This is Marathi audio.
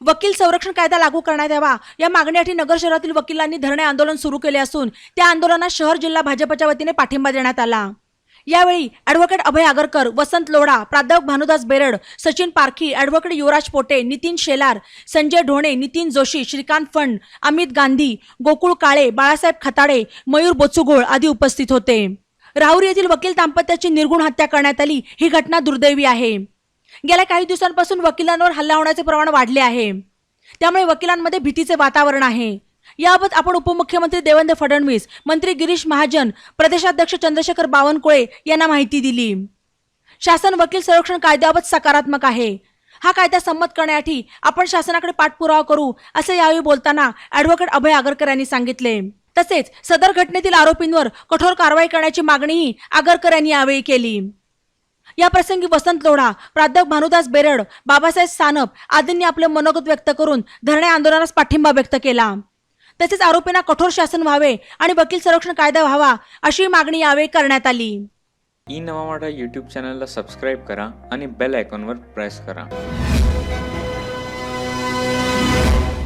वकील संरक्षण कायदा लागू करण्यात यावा. या मागणीसाठी नगर शहरातील वकिलांनी धरणे आंदोलन सुरू केले असून त्या आंदोलनात शहर जिल्हा भाजपच्या वतीने पाठिंबा देण्यात आला. यावेळी ॲडव्होकेट अभय आगरकर वसंत लोढा प्राध्यापक भानुदास बेरड सचिन पारखी ॲडव्होकेट युवराज पोटे नितीन शेलार संजय ढोणे नितीन जोशी श्रीकांत फंड अमित गांधी गोकुळ काळे बाळासाहेब खताडे मयूर बोचुगोळ आदी उपस्थित होते. राहुरी येथील वकील दाम्पत्याची निर्गुण हत्या करण्यात आली. ही घटना दुर्दैवी आहे. गेल्या काही दिवसांपासून वकिलांवर हल्ला होण्याचे प्रमाण वाढले आहे. त्यामुळे वकिलांमध्ये भीतीचे वातावरण आहे. याबाबत आपण उपमुख्यमंत्री देवेंद्र फडणवीस मंत्री गिरीश महाजन प्रदेशाध्यक्ष चंद्रशेखर बावनकुळे यांना माहिती दिली. शासन वकील संरक्षण कायद्याबाबत सकारात्मक आहे. हा कायदा संमत करण्यासाठी आपण शासनाकडे पाठपुरावा करू असे यावेळी बोलताना ॲडव्होकेट अभय आगरकर यांनी सांगितले. तसेच सदर घटनेतील आरोपींवर कठोर कारवाई करण्याची मागणीही आगरकर यांनी यावेळी केली. या प्रसंगी वसंत लोढा प्राध्यापक भानुदास बेरड बाबासाहेब सानप आदींनी आपले मनोगत व्यक्त करून धरणे आंदोलनास पाठिंबा व्यक्त केला. तसेच आरोपींना कठोर शासन व्हावे आणि वकील संरक्षण कायदा व्हावा अशी मागणी यावेळी करण्यात आली. ई नवा यूट्यूब चॅनलला सबस्क्राईब करा आणि बेल आयकॉनवर प्रेस करा.